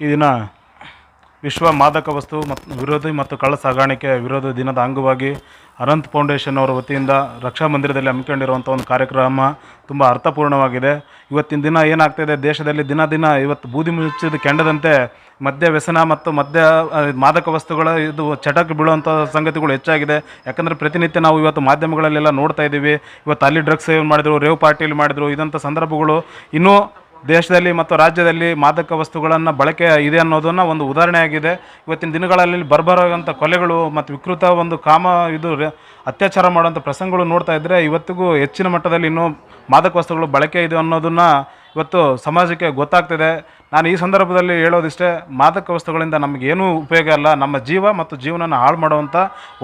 ಈ ದಿನ ವಿಶ್ವ ಮಾದಕ ವಸ್ತು ಮತ್ತು ವಿರೋಧಿ ಮತ್ತು ಕಳ್ಳ ಸಾಗಾಣಿಕೆ ವಿರೋಧ ದಿನದ ಅಂಗವಾಗಿ ಅನಂತ್ ಫೌಂಡೇಶನ್ ಅವರ ವತಿಯಿಂದ ರಕ್ಷಾ ಮಂದಿರದಲ್ಲಿ ಹಮ್ಮಿಕೊಂಡಿರುವಂಥ ಒಂದು ಕಾರ್ಯಕ್ರಮ ತುಂಬ ಅರ್ಥಪೂರ್ಣವಾಗಿದೆ. ಇವತ್ತಿನ ದಿನ ಏನಾಗ್ತಾಯಿದೆ ದೇಶದಲ್ಲಿ ದಿನ ದಿನ ಇವತ್ತು ಬೂದಿ ಮುಚ್ಚಿದ ಕೆಂಡದಂತೆ ಮದ್ಯ ವ್ಯಸನ ಮತ್ತು ಮದ್ಯ ಮಾದಕ ವಸ್ತುಗಳ ಇದು ಚಟಕ್ಕೆ ಬೀಳುವಂಥ ಸಂಗತಿಗಳು ಹೆಚ್ಚಾಗಿದೆ. ಯಾಕಂದರೆ ಪ್ರತಿನಿತ್ಯ ನಾವು ಇವತ್ತು ಮಾಧ್ಯಮಗಳಲ್ಲೆಲ್ಲ ನೋಡ್ತಾ ಇದ್ದೀವಿ. ಇವತ್ತು ಅಲ್ಲಿ ಡ್ರಗ್ಸ್ ಸೇವನ್ ಮಾಡಿದ್ರು, ರೇವ್ ಪಾರ್ಟಿಯಲ್ಲಿ ಮಾಡಿದರು ಇದಂಥ ಸಂದರ್ಭಗಳು. ಇನ್ನೂ ದೇಶದಲ್ಲಿ ಮತ್ತು ರಾಜ್ಯದಲ್ಲಿ ಮಾದಕ ವಸ್ತುಗಳನ್ನು ಬಳಕೆ ಇದೆ ಅನ್ನೋದನ್ನು ಒಂದು ಉದಾಹರಣೆಯಾಗಿದೆ. ಇವತ್ತಿನ ದಿನಗಳಲ್ಲಿ ಬರ್ಬರಾಗಂಥ ಕೊಲೆಗಳು ಮತ್ತು ವಿಕೃತ ಒಂದು ಕಾಮ ಇದು ಅತ್ಯಾಚಾರ ಮಾಡುವಂಥ ಪ್ರಸಂಗಗಳು ನೋಡ್ತಾ ಇದ್ದರೆ ಇವತ್ತಿಗೂ ಹೆಚ್ಚಿನ ಮಟ್ಟದಲ್ಲಿ ಇನ್ನೂ ಮಾದಕ ವಸ್ತುಗಳು ಬಳಕೆ ಇದೆ ಅನ್ನೋದನ್ನು ಇವತ್ತು ಸಮಾಜಕ್ಕೆ ಗೊತ್ತಾಗ್ತಿದೆ. ನಾನು ಈ ಸಂದರ್ಭದಲ್ಲಿ ಹೇಳೋದಿಷ್ಟೇ, ಮಾದಕ ವಸ್ತುಗಳಿಂದ ನಮಗೇನೂ ಉಪಯೋಗ ಇಲ್ಲ. ನಮ್ಮ ಜೀವ ಮತ್ತು ಜೀವನನ ಹಾಳು ಮಾಡುವಂಥ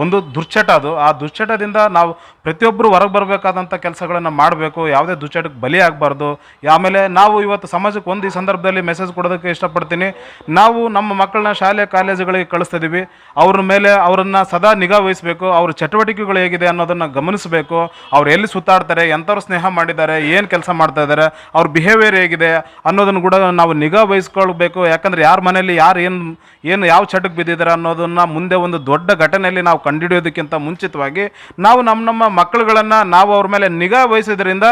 ಒಂದು ದುಶ್ಚಟ ಅದು. ಆ ದುಶ್ಚಟದಿಂದ ನಾವು ಪ್ರತಿಯೊಬ್ಬರು ಹೊರಗೆ ಬರಬೇಕಾದಂಥ ಕೆಲಸಗಳನ್ನು ಮಾಡಬೇಕು. ಯಾವುದೇ ದುಶ್ಚಟಕ್ಕೆ ಬಲಿ ಆಗಬಾರ್ದು. ಆಮೇಲೆ ನಾವು ಇವತ್ತು ಸಮಾಜಕ್ಕೆ ಒಂದು ಈ ಸಂದರ್ಭದಲ್ಲಿ ಮೆಸೇಜ್ ಕೊಡೋದಕ್ಕೆ ಇಷ್ಟಪಡ್ತೀನಿ. ನಾವು ನಮ್ಮ ಮಕ್ಕಳನ್ನ ಶಾಲೆ, ಕಾಲೇಜುಗಳಿಗೆ ಕಳಿಸ್ತಿದ್ದೀವಿ ಅವ್ರ ಮೇಲೆ ಅವರನ್ನು ಸದಾ ನಿಗಾ ವಹಿಸಬೇಕು. ಅವ್ರ ಚಟುವಟಿಕೆಗಳು ಹೇಗಿದೆ ಅನ್ನೋದನ್ನು ಗಮನಿಸಬೇಕು. ಅವ್ರು ಎಲ್ಲಿ ಸುತ್ತಾಡ್ತಾರೆ, ಎಂಥವ್ರು ಸ್ನೇಹ ಮಾಡಿದ್ದಾರೆ, ಏನು ಕೆಲಸ ಮಾಡ್ತಾ ಇದ್ದಾರೆ, ಅವ್ರ ಬಿಹೇವಿಯರ್ ಹೇಗಿದೆ ಅನ್ನೋದನ್ನು ಕೂಡ ನಾವು ವಹಿಸ್ಕೊಳ್ಬೇಕು. ಯಾಕಂದರೆ ಯಾರ ಮನೆಯಲ್ಲಿ ಯಾರು ಏನು ಏನು ಯಾವ ಚಟಕ್ಕೆ ಬಿದ್ದಿದ್ದಾರೆ ಅನ್ನೋದನ್ನು ಮುಂದೆ ಒಂದು ದೊಡ್ಡ ಘಟನೆಯಲ್ಲಿ ನಾವು ಕಂಡುಹಿಡಿಯೋದಕ್ಕಿಂತ ಮುಂಚಿತವಾಗಿ ನಾವು ನಮ್ಮ ನಮ್ಮ ಮಕ್ಕಳುಗಳನ್ನು ನಾವು ಅವ್ರ ಮೇಲೆ ನಿಗಾ ವಹಿಸೋದ್ರಿಂದ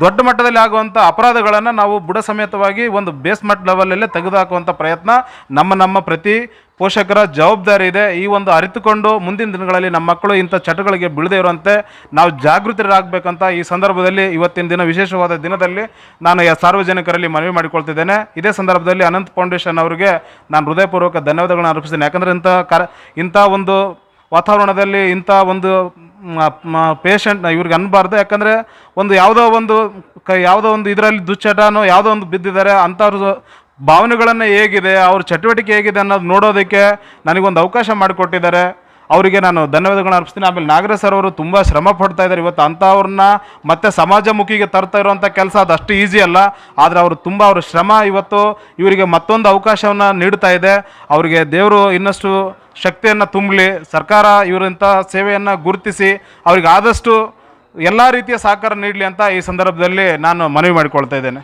ದೊಡ್ಡ ಮಟ್ಟದಲ್ಲಿ ಆಗುವಂಥ ಅಪರಾಧಗಳನ್ನು ನಾವು ಬುಡ ಸಮೇತವಾಗಿ ಒಂದು ಬೇಸ್ಮೆಂಟ್ ಲೆವೆಲಲ್ಲೇ ತೆಗೆದುಹಾಕುವಂಥ ಪ್ರಯತ್ನ ನಮ್ಮ ನಮ್ಮ ಪ್ರತಿ ಪೋಷಕರ ಜವಾಬ್ದಾರಿ ಇದೆ. ಈ ಒಂದು ಅರಿತುಕೊಂಡು ಮುಂದಿನ ದಿನಗಳಲ್ಲಿ ನಮ್ಮ ಮಕ್ಕಳು ಇಂಥ ಚಟಗಳಿಗೆ ಬೀಳದೇ ಇರುವಂತೆ ನಾವು ಜಾಗೃತರಾಗಬೇಕಂತ ಈ ಸಂದರ್ಭದಲ್ಲಿ ಇವತ್ತಿನ ದಿನ ವಿಶೇಷವಾದ ದಿನದಲ್ಲಿ ನಾನು ಸಾರ್ವಜನಿಕರಲ್ಲಿ ಮನವಿ ಮಾಡಿಕೊಳ್ತಿದ್ದೇನೆ. ಇದೇ ಸಂದರ್ಭದಲ್ಲಿ ಅನಂತ್ ಫೌಂಡೇಶನ್ ಅವರಿಗೆ ನಾನು ಹೃದಯಪೂರ್ವಕ ಧನ್ಯವಾದಗಳನ್ನು ಅರ್ಪಿಸ್ತೇನೆ ಯಾಕಂದರೆ ಇಂಥ ಕರ ಇಂಥ ಒಂದು ವಾತಾವರಣದಲ್ಲಿ ಇಂಥ ಒಂದು ಪೇಷಂಟ್ ಇವ್ರಿಗೆ ಅನ್ನಬಾರ್ದು ಯಾಕಂದರೆ ಒಂದು ಯಾವುದೋ ಒಂದು ಕ, ಯಾವುದೋ ಒಂದು ಇದರಲ್ಲಿ ದುಶ್ಚಟನೋ ಯಾವುದೋ ಒಂದು ಬಿದ್ದಿದ್ದಾರೆ, ಅಂಥವ್ರ ಭಾವನೆಗಳನ್ನು ಹೇಗಿದೆ, ಅವ್ರ ಚಟುವಟಿಕೆ ಹೇಗಿದೆ ಅನ್ನೋದು ನೋಡೋದಕ್ಕೆ ನನಗೊಂದು ಅವಕಾಶ ಮಾಡಿಕೊಟ್ಟಿದ್ದಾರೆ. ಅವರಿಗೆ ನಾನು ಧನ್ಯವಾದಗಳನ್ನ ಅರ್ಪಿಸ್ತೀನಿ. ಆಮೇಲೆ ನಾಗರಾಜ್ ಸರ್ ಅವರು ತುಂಬ ಶ್ರಮ ಪಡ್ತಾ ಇದ್ದಾರೆ. ಇವತ್ತು ಅಂಥವ್ರನ್ನ ಮತ್ತೆ ಸಮಾಜಮುಖಿಗೆ ತರ್ತಾ ಇರುವಂಥ ಕೆಲಸ ಅದು ಅಷ್ಟು ಈಸಿ ಅಲ್ಲ. ಆದರೆ ಅವರು ತುಂಬ ಅವ್ರ ಶ್ರಮ ಇವತ್ತು ಇವರಿಗೆ ಮತ್ತೊಂದು ಅವಕಾಶವನ್ನು ನೀಡ್ತಾ ಇದೆ. ಅವರಿಗೆ ದೇವರು ಇನ್ನಷ್ಟು ಶಕ್ತಿಯನ್ನು ತುಂಬಲಿ, ಸರ್ಕಾರ ಇವರಂಥ ಸೇವೆಯನ್ನು ಗುರುತಿಸಿ ಅವ್ರಿಗೆ ಆದಷ್ಟು ಎಲ್ಲ ರೀತಿಯ ಸಹಕಾರ ನೀಡಲಿ ಅಂತ ಈ ಸಂದರ್ಭದಲ್ಲಿ ನಾನು ಮನವಿ ಮಾಡಿಕೊಳ್ತಾ ಇದ್ದೇನೆ.